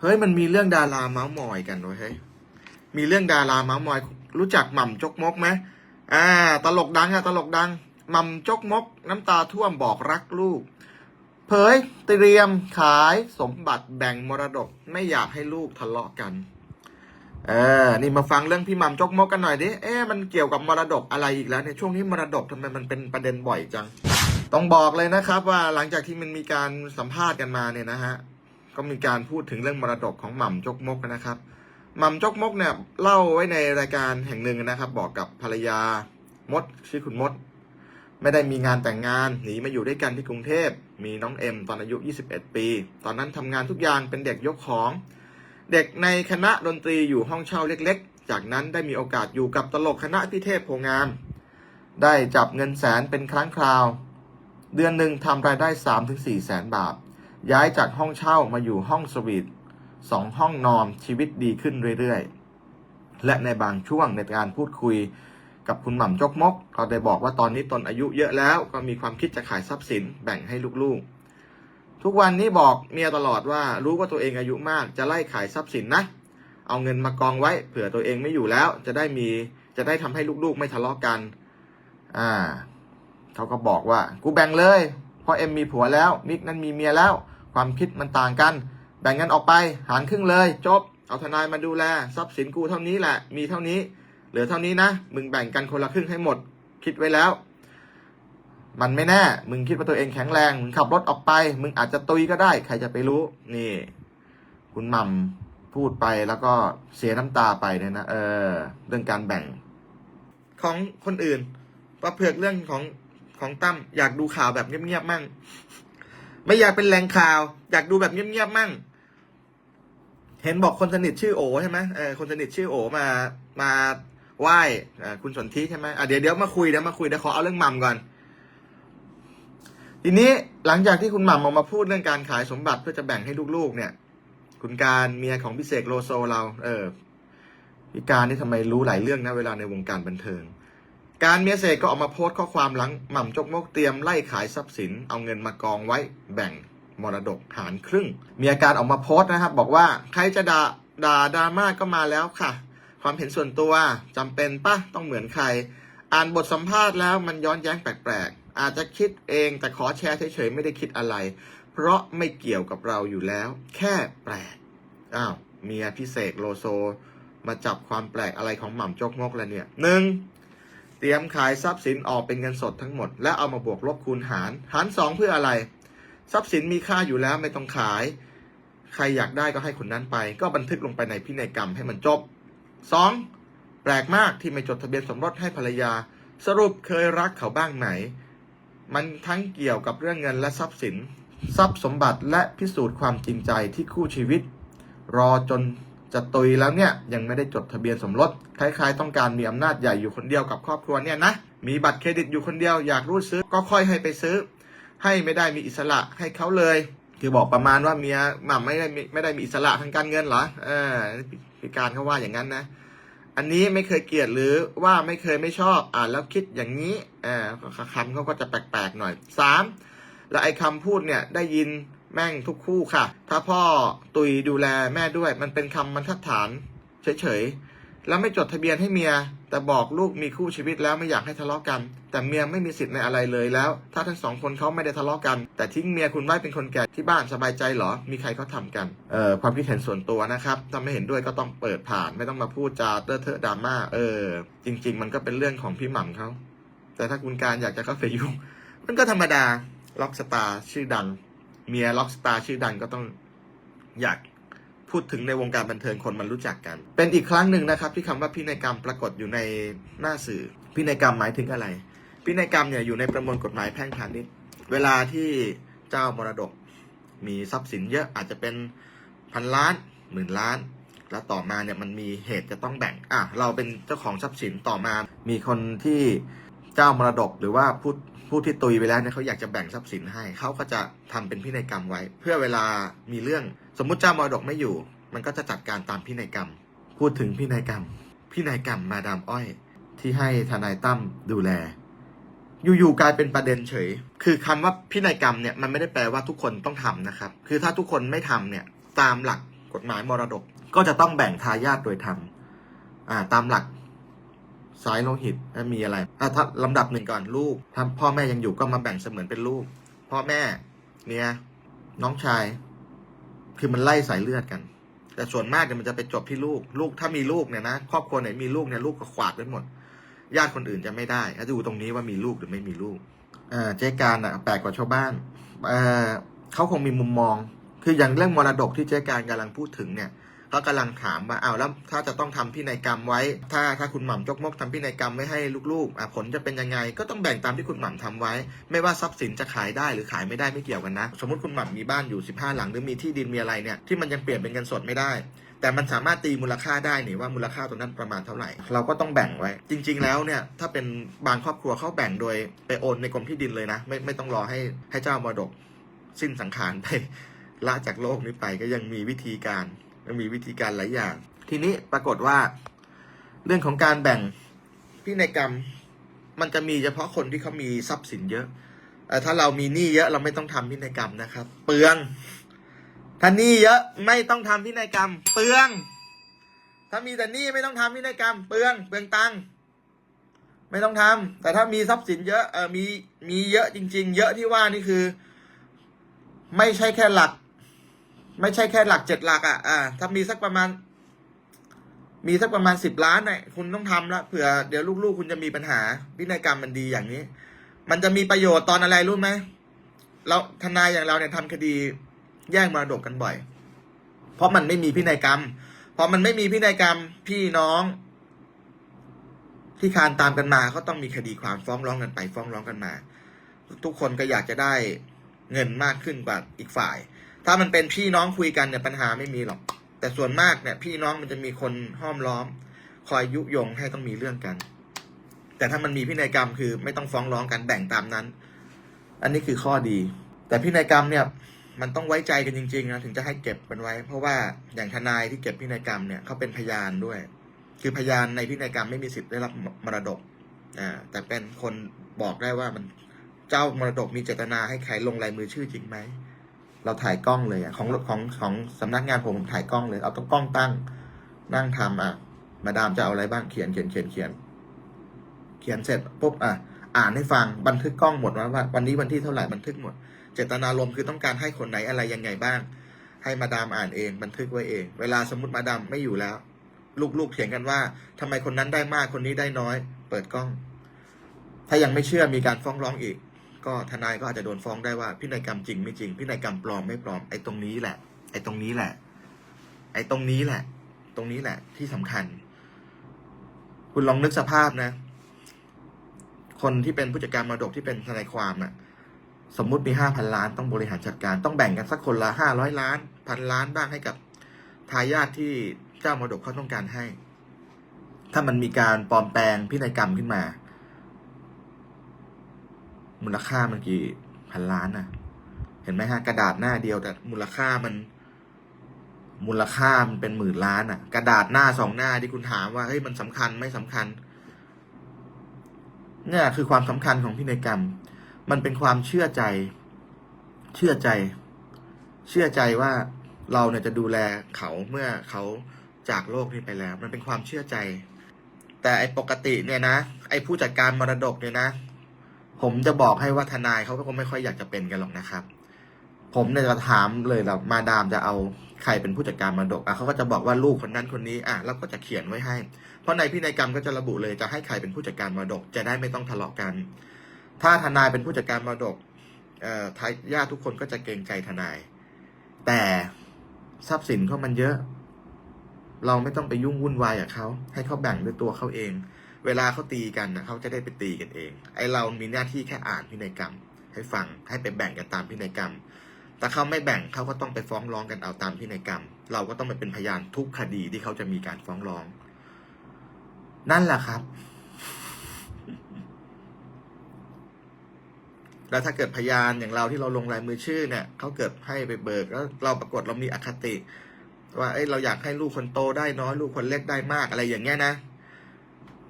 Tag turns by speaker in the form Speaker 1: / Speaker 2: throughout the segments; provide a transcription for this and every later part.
Speaker 1: เฮ้ยมันมีเรื่องดาราเมาส์มอยกันเว้ยเฮ้ยมีเรื่องดาราเมาส์มอย รู้จักหม่ำจกมกไหมอ่า ตลกดังอะตลกดังหม่ำจกมก น้ำตาท่วมบอกรักลูก เผยเตรียมขายสมบัติแบ่งมรดกไม่อยากให้ลูกทะเลาะกัน เออ นี่มาฟังเรื่องพี่หม่ำจกมกกันหน่อยดิ เอ๊ะมันเกี่ยวกับมรดกอะไรอีกแล้วเนี่ยช่วงนี้มรดกทำไมมันเป็นประเด็นบ่อยจัง ต้องบอกเลยนะครับว่าหลังจากที่มันมีการสัมภาษณ์กันมาเนี่ยนะฮะ ก็มีการพูดถึงเรื่องมรดกของหม่ำจกมกนะครับหม่ำจกมกเนี่ยเล่าไว้ในรายการแห่งหนึ่งนะครับ บอกกับภรรยามดชื่อคุณมด ไม่ได้มีงานแต่งงานหนีมาอยู่ด้วยกันที่กรุงเทพมีน้องเอ็มตอนอายุ 21 ปี ตอนนั้นทำงานทุกอย่างเป็นเด็กยกของ เด็กในคณะดนตรีอยู่ห้องเช่าเล็ก ๆ จากนั้นได้มีโอกาสอยู่กับตลกคณะพิเทพโพงาม ได้จับเงินแสนเป็นครั้งคราว เดือนหนึ่งทำรายได้ 3-4แสนบาท ย้ายจากห้องเช่ามาอยู่ห้องสวีทสองห้องนอนชีวิตดีขึ้นเรื่อยๆ และในบางช่วงในการพูดคุยกับคุณหม่ำจกมก ก็ได้บอกว่าตอนนี้ตนอายุเยอะแล้วก็มีความคิดจะขายทรัพย์สินแบ่งให้ลูกๆ ทุกวันนี้บอกเมียตลอดว่ารู้ว่าตัวเองอายุมากจะไล่ขายทรัพย์สินนะ เอาเงินมากองไว้เผื่อตัวเองไม่อยู่แล้ว จะได้มีจะได้ทำให้ลูกๆ ไม่ทะเลาะกัน อ่าเขาก็บอกว่า กูแบ่งเลยเพราะเอ็มมีผัวแล้วมิกนั้นมีเมียแล้ว ความคิดมันต่างกัน แบ่งเงินออกไปหารครึ่งเลย จบ เอาทนายมาดูแลทรัพย์สินกูเท่านี้แหละ มีเท่านี้ เหลือเท่านี้นะ มึงแบ่งกันคนละครึ่งให้หมด คิดไว้แล้ว มันไม่แน่ มึงคิดว่าตัวเองแข็งแรง มึงขับรถออกไป มึงอาจจะตุยก็ได้ ใครจะไปรู้ นี่ คุณหม่ำพูดไปแล้วก็เสียน้ำตาไปเนี่ยนะ เออ เรื่องการแบ่ง ของคนอื่นว่าเผือกเรื่องของของตั้มอยากดูข่าวแบบเงียบๆมั่ง ไม่อยากเป็นแหล่งข่าว อยากดูแบบเงียบๆมั่ง เห็นบอกคนสนิทชื่อโอใช่ไหมเออคนสนิทชื่อโอมามาไหว้คุณสนธิใช่ไหมอะเดี๋ยวเดี๋ยวมาคุยเดี๋ยวมาคุยเดี๋ยวขอเอาเรื่องหม่ำก่อน ทีนี้หลังจากที่คุณหม่ำออกมาพูดเรื่องการขายสมบัติเพื่อจะแบ่งให้ลูกๆเนี่ย คุณการเมียของพิเศษโลโซเรา เออพี่การนี่ทำไมรู้หลายเรื่องนะเวลาในวงการบันเทิง การเมียเสกก็ออกมาโพสต์ข้อความหลังหม่ำจกมกเตรียมไล่ขายทรัพย์สิน เอาเงินมากองไว้แบ่งมรดกหารครึ่ง มีอาการออกมาโพสต์นะครับ บอกว่าใครจะด่าด่าดราม่าก็มาแล้วค่ะ ความเห็นส่วนตัวจำเป็นปะต้องเหมือนใคร อ่านบทสัมภาษณ์แล้วมันย้อนแย้งแปลกๆ อาจจะคิดเองแต่ขอแชร์เฉยๆไม่ได้คิดอะไร เพราะไม่เกี่ยวกับเราอยู่แล้ว แค่แปลกอ้าวเมียพิเศษโลโซ มาจับความแปลกอะไรของหม่ำจกมกแล้วเนี่ยหนึ่ง เตรียมขายทรัพย์สินออกเป็นเงินสดทั้งหมด และเอามาบวกลบคูณหาร หารสองเพื่ออะไร ทรัพย์สินมีค่าอยู่แล้วไม่ต้องขาย ใครอยากได้ก็ให้คนนั้นไป ก็บันทึกลงไปในพินัยกรรมให้มันจบสองแปลกมากที่ไม่จดทะเบียนสมรสให้ภรรยา สรุปเคยรักเขาบ้างไหน มันทั้งเกี่ยวกับเรื่องเงินและทรัพย์สิน ทรัพย์สมบัติและพิสูจน์ความจริงใจที่คู่ชีวิต รอจน จะตุยแล้วเนี่ยยังไม่ได้จดทะเบียนสมรสคล้ายๆ ต้องการมีอำนาจใหญ่อยู่คนเดียวกับครอบครัวเนี่ยนะมีบัตรเครดิตอยู่คนเดียวอยากรูดซื้อก็ค่อยให้ไปซื้อ ให้ไม่ได้มีอิสระให้เขาเลย คือบอกประมาณว่าเมียหม่ำไม่ได้ไม่ได้มีอิสระทางการเงินเหรอเออพิการเขาว่าอย่างนั้นนะ อันนี้ไม่เคยเกลียดหรือว่าไม่เคยไม่ชอบอ่านแล้วคิดอย่างนี้เออคำเขาก็จะแปลกๆหน่อยสามแล้วไอ้คำพูดเนี่ยได้ยิน แม่งทุกคู่ค่ะ ถ้าพ่อตุยดูแลแม่ด้วย มันเป็นคำบรรทัดฐานเฉยๆ แล้วไม่จดทะเบียนให้เมีย แต่บอกลูกมีคู่ชีวิตแล้วไม่อยากให้ทะเลาะกัน แต่เมียไม่มีสิทธิ์ในอะไรเลยแล้ว ถ้าทั้งสองคนเขาไม่ได้ทะเลาะกัน แต่ทิ้งเมียคุณไว้เป็นคนแก่ที่บ้านสบายใจเหรอ มีใครเขาทำกัน เอ่อความคิดเห็นส่วนตัวนะครับถ้าไม่เห็นด้วยก็ต้องเปิดผ่าน ไม่ต้องมาพูดจาเตอะเทอะดราม่า เออ จริง ๆ มันก็เป็นเรื่องของพี่หม่ำเขาแต่ถ้าคุณการอยากจะเข้าไปยุ่ง มันก็ธรรมดาล็อกสตาร์ชื่อดัง เมียล็อกสตาร์ชื่อดังก็ต้องอยากพูดถึงในวงการบันเทิงคนมันรู้จักกัน เป็นอีกครั้งหนึ่งนะครับ ที่คำว่าพินัยกรรมปรากฏอยู่ในหน้าสื่อ พินัยกรรมหมายถึงอะไร พินัยกรรมเนี่ยอยู่ในประมวลกฎหมายแพ่งพาณิชย์เวลาที่เจ้ามรดก มีทรัพย์สินเยอะอาจจะเป็นพันล้านหมื่นล้าน แล้วต่อมาเนี่ยมันมีเหตุจะต้องแบ่งอะเราเป็นเจ้าของทรัพย์สินต่อมา มีคนที่ เจ้ามรดกหรือว่าผู้ผู้ที่ตุยไปแล้วเนี่ยเขาอยากจะแบ่งทรัพย์สินให้เขาก็จะทำเป็นพินัยกรรมไว้ เพื่อเวลามีเรื่องสมมุติเจ้ามรดกไม่อยู่ มันก็จะจัดการตามพินัยกรรม พูดถึงพินัยกรรม พินัยกรรมมาดามอ้อย ที่ให้ทนายตั้มดูแล อยู่ๆกลายเป็นประเด็นเฉย คือคำว่าพินัยกรรมเนี่ยมันไม่ได้แปลว่าทุกคนต้องทำนะครับ คือถ้าทุกคนไม่ทำเนี่ยตามหลักกฎหมายมรดกก็จะต้องแบ่งทายาทโดยธรรมตามหลัก สายโลหิตมีอะไรอะถ้าลำดับหนึ่งก่อนลูกถ้าพ่อแม่ยังอยู่ก็มาแบ่งเสมือนเป็นลูก พ่อแม่เมียน้องชาย คือมันไล่สายเลือดกัน แต่ส่วนมากเนี่ยมันจะไปจบที่ลูก ลูกถ้ามีลูกเนี่ยนะครอบครัวไหนมีลูกเนี่ยลูกก็ขวาดไปหมดญาติคนอื่นจะไม่ได้ถ้าดูตรงนี้ว่ามีลูกหรือไม่มีลูกเออเจ๊การอะแปลกกว่าชาวบ้านเออเขาคงมีมุมมอง คืออย่างเรื่องมรดกที่เจ๊การกำลังพูดถึงเนี่ย เขากำลังถามว่าอ้าแล้วถ้าจะต้องทำพินัยกรรมไว้ ถ้าถ้าคุณหม่ำจกมกทำพินัยกรรมไว้ให้ลูกๆอะผลจะเป็นยังไง ก็ต้องแบ่งตามที่คุณหม่ำทำไว้ ไม่ว่าทรัพย์สินจะขายได้หรือขายไม่ได้ไม่เกี่ยวกันนะ สมมติคุณหม่ำมีบ้านอยู่ 15 หลังหรือมีที่ดินมีอะไรเนี่ยที่มันยังเปลี่ยนเป็นเงินสดไม่ได้ แต่มันสามารถตีมูลค่าได้นี่ว่ามูลค่าตรงนั้นประมาณเท่าไหร่ เราก็ต้องแบ่งไว้ จริง ๆ แล้วเนี่ยถ้าเป็นบางครอบครัวเขาแบ่งโดยไปโอนในกรมที่ดินเลยนะ ไม่ไม่ต้องรอให้ให้เจ้ามรดกสิ้นสังขารไปละจากโลกนี้ไปก็ยังมีวิธีการ ยังมีวิธีการหลายอย่าง ทีนี้ปรากฏว่า เรื่องของการแบ่งพินัยกรรม มันจะมีเฉพาะคนที่เขามีทรัพย์สินเยอะถ้าเรามีหนี้เยอะเราไม่ต้องทำพินัยกรรมนะครับ เปลือง ถ้าหนี้เยอะไม่ต้องทำพินัยกรรม เปลือง ถ้ามีแต่หนี้ไม่ต้องทำพินัยกรรม เปลือง เปลืองตังค์ไม่ต้องทำแต่ถ้ามีทรัพย์สินเยอะเออมีมีเยอะจริง ๆ เยอะที่ว่านี่คือ ไม่ใช่แค่หลัก ไม่ใช่แค่หลักเจ็ดหลักอะ อ่า ถ้ามีสักประมาณ มีสักประมาณสิบล้านเนี่ยคุณต้องทำละเผื่อเดี๋ยวลูกๆ คุณจะมีปัญหาพินัยกรรมมันดีอย่างนี้ มันจะมีประโยชน์ตอนอะไรรู้ไหมเราทนายอย่างเราเนี่ยทำคดีแย่งมรดกกันบ่อย เพราะมันไม่มีพินัยกรรม พอมันไม่มีพินัยกรรมพี่น้องที่คานตามกันมาเขาต้องมีคดีความฟ้องร้องกันไปฟ้องร้องกันมา ทุกคนก็อยากจะได้เงินมากขึ้นกว่าอีกฝ่าย ถ้ามันเป็นพี่น้องคุยกันเนี่ยปัญหาไม่มีหรอก แต่ส่วนมากเนี่ยพี่น้องมันจะมีคนห้อมล้อม คอยยุยงให้ต้องมีเรื่องกัน แต่ถ้ามันมีพินัยกรรมคือไม่ต้องฟ้องร้องกันแบ่งตามนั้น อันนี้คือข้อดี แต่พินัยกรรมเนี่ยมันต้องไว้ใจกันจริงๆนะถึงจะให้เก็บมันไว้ เพราะว่าอย่างทนายที่เก็บพินัยกรรมเนี่ยเขาเป็นพยานด้วย คือพยานในพินัยกรรมไม่มีสิทธิ์ได้รับมรดกอ่าแต่เป็นคนบอกได้ว่ามันเจ้ามรดกมีเจตนาให้ใครลงลายมือชื่อจริงไหม เราถ่ายกล้องเลยอะของของของสำนักงานผมผมถ่ายกล้องเลย เอาต้องกล้องตั้ง นั่งทำอะ มาดามจะเอาอะไรบ้างเขียนเขียนเขียนเขียน เขียนเสร็จปุ๊บอะอ่านให้ฟังบันทึกกล้องหมดว่าวันนี้วันที่เท่าไหร่บันทึกหมด เจตนารมณ์คือต้องการให้คนไหนอะไรยังไงบ้าง ให้มาดามอ่านเอง บันทึกไว้เอง เวลาสมมติมาดามไม่อยู่แล้ว ลูกๆเถียงกันว่าทำไมคนนั้นได้มากคนนี้ได้น้อย เปิดกล้อง ถ้ายังไม่เชื่อมีการฟ้องร้องอีก ก็ทนายก็อาจจะโดนฟ้องได้ว่าพินัยกรรมจริงไม่จริง พินัยกรรมปลอมไม่ปลอมไอ้ตรงนี้แหละ ไอ้ตรงนี้แหละ ไอ้ตรงนี้แหละ ตรงนี้แหละ ที่สำคัญ คุณลองนึกสภาพนะ คนที่เป็นผู้จัดการมรดกที่เป็นทนายความอะสมมุติมีห้าพันล้านต้องบริหารจัดการ ต้องแบ่งกันสักคนละห้าร้อยล้านพันล้านบ้างให้กับทายาทที่เจ้ามรดกเขาต้องการให้ ถ้ามันมีการปลอมแปลงพินัยกรรมขึ้นมา มูลค่ามันกี่พันล้านน่ะเห็นไหมฮะ กระดาษหน้าเดียวแต่มูลค่ามัน มูลค่ามันเป็นหมื่นล้านอะ กระดาษหน้าสองหน้าที่คุณถามว่าเฮ้ยมันสำคัญไม่สำคัญ เนี่ยคือความสำคัญของพินัยกรรม มันเป็นความเชื่อใจ เชื่อใจ เชื่อใจว่าเราเนี่ยจะดูแลเขาเมื่อเขาจากโลกนี้ไปแล้ว มันเป็นความเชื่อใจ แต่ไอ้ปกติเนี่ยนะไอ้ผู้จัดการมรดกเนี่ยนะ ผมจะบอกให้ว่าทนายเขาก็คงไม่ค่อยอยากจะเป็นกันหรอกนะครับ ผมเนี่ยจะถามเลยแบบมาดามจะเอาใครเป็นผู้จัดการมรดกอะเขาก็จะบอกว่าลูกคนนั้นคนนี้อะแล้วก็จะเขียนไว้ให้ เพราะในพินัยกรรมก็จะระบุเลยจะให้ใครเป็นผู้จัดการมรดก จะได้ไม่ต้องทะเลาะกัน ถ้าทนายเป็นผู้จัดการมรดกเอ่อทายาททุกคนก็จะเกรงใจทนาย แต่ทรัพย์สินเขามันเยอะ เราไม่ต้องไปยุ่งวุ่นวายกับเขาให้เขาแบ่งด้วยตัวเขาเอง เวลาเขาตีกันนะเขาจะได้ไปตีกันเอง ไอเรามีหน้าที่แค่อ่านพินัยกรรม ให้ฟังให้ไปแบ่งกันตามพินัยกรรม แต่เขาไม่แบ่งเขาก็ต้องไปฟ้องร้องกันเอาตามพินัยกรรม เราก็ต้องไปเป็นพยานทุกคดีที่เขาจะมีการฟ้องร้อง นั่นแหละครับ แล้วถ้าเกิดพยานอย่างเราที่เราลงลายมือชื่อเนี่ยเขาเกิดให้ไปเบิกแล้วเราปรากฏเรามีอคติ ว่าเอ้ยเราอยากให้ลูกคนโตได้น้อยลูกคนเล็กได้มากอะไรอย่างเงี้ยนะ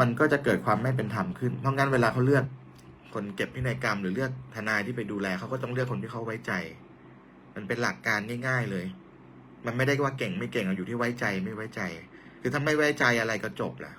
Speaker 1: มันก็จะเกิดความไม่เป็นธรรมขึ้น เพราะงั้นเวลาเขาเลือกคนเก็บพินัยกรรม หรือเลือกทนายที่ไปดูแลเขาก็ต้องเลือกคนที่เขาไว้ใจ มันเป็นหลักการง่าย ๆเลย มันไม่ได้ว่าเก่งไม่เก่งอาอยู่ที่ไว้ใจไม่ไว้ใจ คือถ้าไม่ไว้ใจอะไรก็จบแหละ